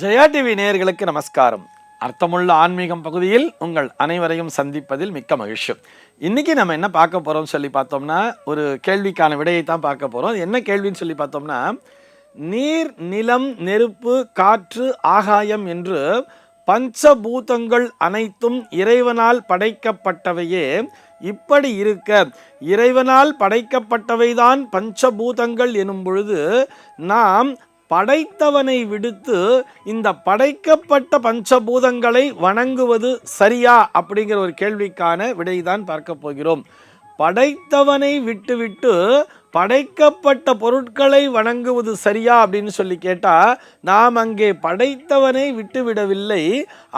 Jaya TV நேயர்களுக்கு நமஸ்காரம். அர்த்தமுள்ள ஆன்மீகம் பகுதியில் உங்கள் அனைவரையும் சந்திப்பதில் மிக்க மகிழ்ச்சி. இன்றைக்கி நம்ம என்ன பார்க்க போகிறோம்னு சொல்லி பார்த்தோம்னா ஒரு கேள்விக்கான விடையை தான் பார்க்க போகிறோம் அது என்ன கேள்வின்னு சொல்லி பார்த்தோம்னா நீர் நிலம் நெருப்பு காற்று ஆகாயம் என்று பஞ்சபூதங்கள் அனைத்தும் இறைவனால் படைக்கப்பட்டவையே. இப்படி இருக்க இறைவனால் படைக்கப்பட்டவைதான் பஞ்சபூதங்கள் எனும் பொழுது நாம் படைத்தவனை விடுத்து இந்த படைக்கப்பட்ட பஞ்சபூதங்களை வணங்குவது சரியா அப்படிங்கிற ஒரு கேள்விக்கான விடைதான் பார்க்க போகிறோம். படைத்தவனை விட்டுவிட்டு படைக்கப்பட்ட பொருட்களை வணங்குவது சரியா அப்படின்னு சொல்லி கேட்டால் நாம் அங்கே படைத்தவனை விட்டுவிடவில்லை.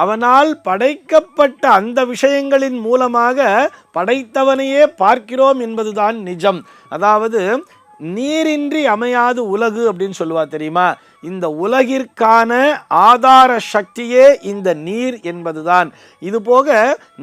அவனால் படைக்கப்பட்ட அந்த விஷயங்களின் மூலமாக படைத்தவனையே பார்க்கிறோம் என்பதுதான் நிஜம். அதாவது நீரின்றி அமையாது உலகு அப்படின்னு சொல்லுவா தெரியுமா? இந்த உலகிற்கான ஆதார சக்தியே இந்த நீர் என்பதுதான். இது போக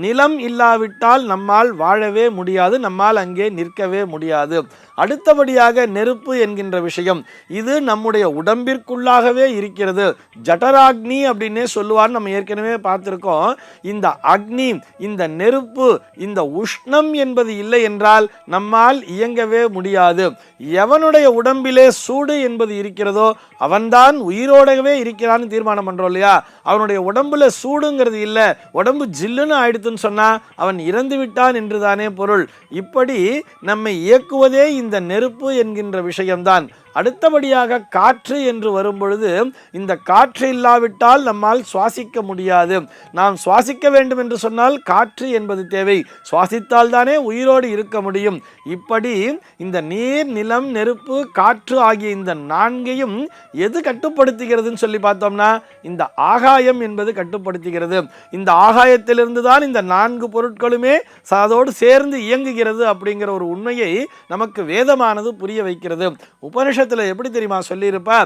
நிலம் இல்லாவிட்டால் நம்மால் வாழவே முடியாது நம்மால் அங்கே நிற்கவே முடியாது. அடுத்தபடியாக நெருப்பு என்கின்ற விஷயம். இது நம்முடைய உடம்பிற்குள்ளாகவே இருக்கிறது. ஜடராக்னி அப்படின்னே சொல்லுவார் நம்ம ஏற்கனவே பார்த்துருக்கோம். இந்த அக்னி இந்த நெருப்பு இந்த உஷ்ணம் என்பது இல்லை என்றால் நம்மால் இயங்கவே முடியாது. எவனுடைய உடம்பிலே சூடு என்பது இருக்கிறதோ அவன் தான் உயிரோடவே இருக்கிறான்னு தீர்மானம் பண்ணுறோம் இல்லையா? அவனுடைய உடம்புல சூடுங்கிறது இல்லை. உடம்பு ஜில்லுன்னு ஆயிடுத்துன்னு சொன்னால் அவன் இறந்து விட்டான் என்றுதானே பொருள். இப்படி நம்மை இயக்குவதே இந்த நெருப்பு என்கின்ற விஷயம்தான். அடுத்தபடியாக காற்று என்று வரும்பொழுது இந்த காற்று இல்லாவிட்டால் நம்மால் சுவாசிக்க முடியாது. நாம் சுவாசிக்க வேண்டும் என்று சொன்னால் காற்று என்பது தேவை. சுவாசித்தால் தானே உயிரோடு இருக்க முடியும். இப்படி இந்த நீர் நிலம் நெருப்பு காற்று ஆகிய இந்த நான்கையும் எது கட்டுப்படுத்துகிறதுன்னு சொல்லி பார்த்தோம்னா இந்த ஆகாயம் என்பது கட்டுப்படுத்துகிறது. இந்த ஆகாயத்திலிருந்து தான் இந்த நான்கு பொருட்களுமே அதோடு சேர்ந்து இயங்குகிறது அப்படிங்கிற ஒரு உண்மையை நமக்கு வேதமானது புரிய வைக்கிறது. உபனிஷத் உபனிஷத்தில் எப்படி தெரியுமா சொல்லியிருப்பா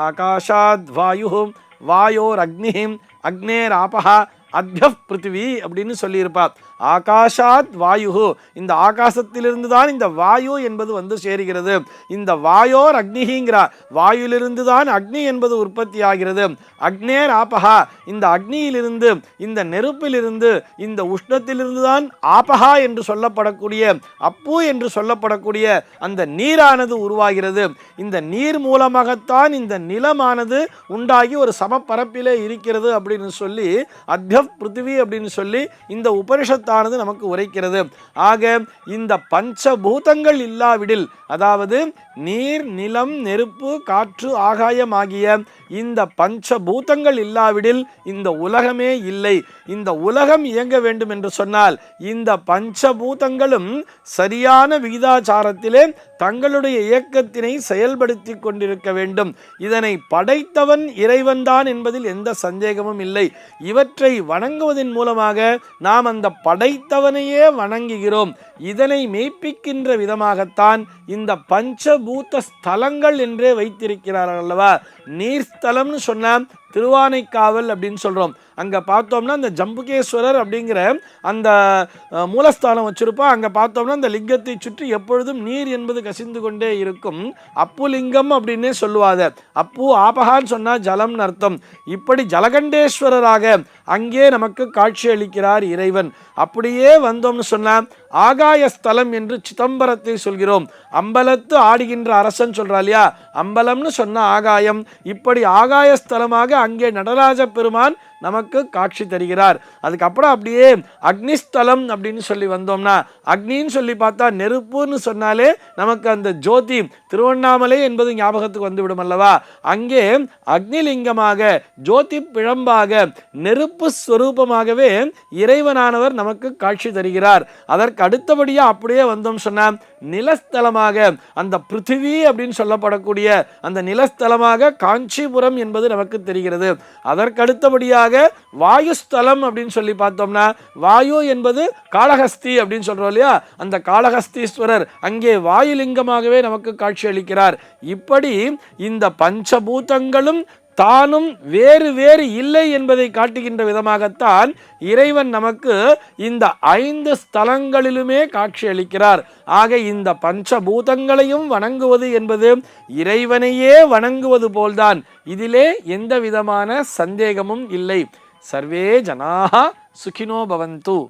ஆகாஷாத் வாயுஹும் வாயோர் அக்னிஹிம் அக்னேர் ஆபஹா அத்யப் பிருத்திவி அப்படின்னு சொல்லியிருப்பா ஆகாஷாத் வாயு இந்த ஆகாசத்திலிருந்து தான் இந்த வாயு என்பது வந்து சேருகிறது. இந்த வாயோர் அக்னிகிங்கிறார் வாயுலிருந்து தான் அக்னி என்பது உற்பத்தி ஆகிறது அக்னேர் ஆபஹா இந்த அக்னியிலிருந்து இந்த நெருப்பிலிருந்து இந்த உஷ்ணத்திலிருந்து தான் ஆபஹா என்று சொல்லப்படக்கூடிய அப்பு என்று சொல்லப்படக்கூடிய அந்த நீரானது உருவாகிறது. இந்த நீர் மூலமாகத்தான் இந்த நிலமானது உண்டாகி ஒரு சமப்பரப்பிலே இருக்கிறது அப்படின்னு சொல்லி அத்யப் பிருத்திவி அப்படின்னு சொல்லி இந்த உபனிஷத்தானது நமக்கு உரைக்கிறது. ஆக இந்த பஞ்சபூதங்கள் இல்லாவிடில் அதாவது நீர் நிலம் நெருப்பு காற்று ஆகாயம் ஆகிய இந்த பஞ்சபூதங்கள் இல்லாவிடில் இந்த உலகமே இல்லை. இந்த உலகம் இயங்க வேண்டும் என்று சொன்னால் இந்த பஞ்சபூதங்களும் சரியான விகிதாச்சாரத்திலே தங்களுடைய இயக்கத்தினை செயல்படுத்தி கொண்டிருக்க வேண்டும். இதனை படைத்தவன் இறைவன்தான் என்பதில் எந்த சந்தேகமும் இல்லை. இவற்றை வணங்குவதன் மூலமாக நாம் அந்த படைத்தவனையே வணங்குகிறோம். இதனை மெய்ப்பிக்கின்ற விதமாகத்தான் இந்த பஞ்சபூத ஸ்தலங்கள் என்றே வைத்திருக்கிறார்கள் அல்லவா? நீர்ஸ்தலம்னு சொன்னால் திருவானைக்காவல் அப்படின்னு சொல்கிறோம் அங்கே பார்த்தோம்னா அந்த ஜம்புகேஸ்வரர் அப்படிங்கிற அந்த மூலஸ்தானம் வச்சுருப்போம் அங்கே பார்த்தோம்னா அந்த லிங்கத்தை சுற்றி எப்பொழுதும் நீர் என்பது கசிந்து கொண்டே இருக்கும். அப்பு லிங்கம் அப்படின்னே சொல்லுவாத அப்பு ஆபகான்னு சொன்னால் ஜலம்னு அர்த்தம். இப்படி ஜலகண்டேஸ்வரராக அங்கே நமக்கு காட்சி அளிக்கிறார் இறைவன். அப்படியே வந்தோம்னு சொன்னால் ஆகாயஸ்தலம் என்று சிதம்பரத்தை சொல்கிறோம். அம்பலத்து ஆடுகின்ற அரசன் சொல்கிறா இல்லையா? அம்பலம்னு சொன்ன ஆகாயம். இப்படி ஆகாய ஸ்தலமாக அங்கே நடராஜ பெருமான் நமக்கு காட்சி தருகிறார். அதுக்கப்புறம் அப்படியே அக்னிஸ்தலம் அப்படின்னு சொல்லி வந்தோம்னா அக்னின்னு சொல்லி பார்த்தா நெருப்புன்னு சொன்னாலே நமக்கு அந்த ஜோதி திருவண்ணாமலை என்பது ஞாபகத்துக்கு வந்து விடும் அல்லவா? அங்கே அக்னிலிங்கமாக ஜோதி பிழம்பாக நெருப்பு ஸ்வரூபமாகவே இறைவனானவர் நமக்கு காட்சி தருகிறார். அதற்கு அடுத்தபடியாக அப்படியே வந்தோம் சொன்னால் நிலஸ்தலமாக அந்த பிருத்திவி அப்படின்னு சொல்லப்படக்கூடிய அந்த நிலஸ்தலமாக காஞ்சிபுரம் என்பது நமக்கு தெரிகிறது. அதற்கு அடுத்தபடியாக வாயுஸ்தலம் அப்படின்னு சொல்லி பார்த்தோம்னா வாயு என்பது காளஹஸ்தி அப்படின்னு சொல்றோம் இல்லையா? அந்த காளஹஸ்தீஸ்வரர் அங்கே வாயுலிங்கமாகவே நமக்கு காட்சி அளிக்கிறார் இப்படி இந்த பஞ்சபூதங்களும் தானும் வேறு வேறு இல்லை என்பதை காட்டுகின்ற விதமாகத்தான் இறைவன் நமக்கு இந்த ஐந்து ஸ்தலங்களிலுமே காட்சி அளிக்கிறார். ஆக இந்த பஞ்சபூதங்களையும் வணங்குவது என்பது இறைவனையே வணங்குவது போல்தான். இதிலே எந்த விதமான சந்தேகமும் இல்லை. சர்வே ஜனாக சுகினோ பவந்து.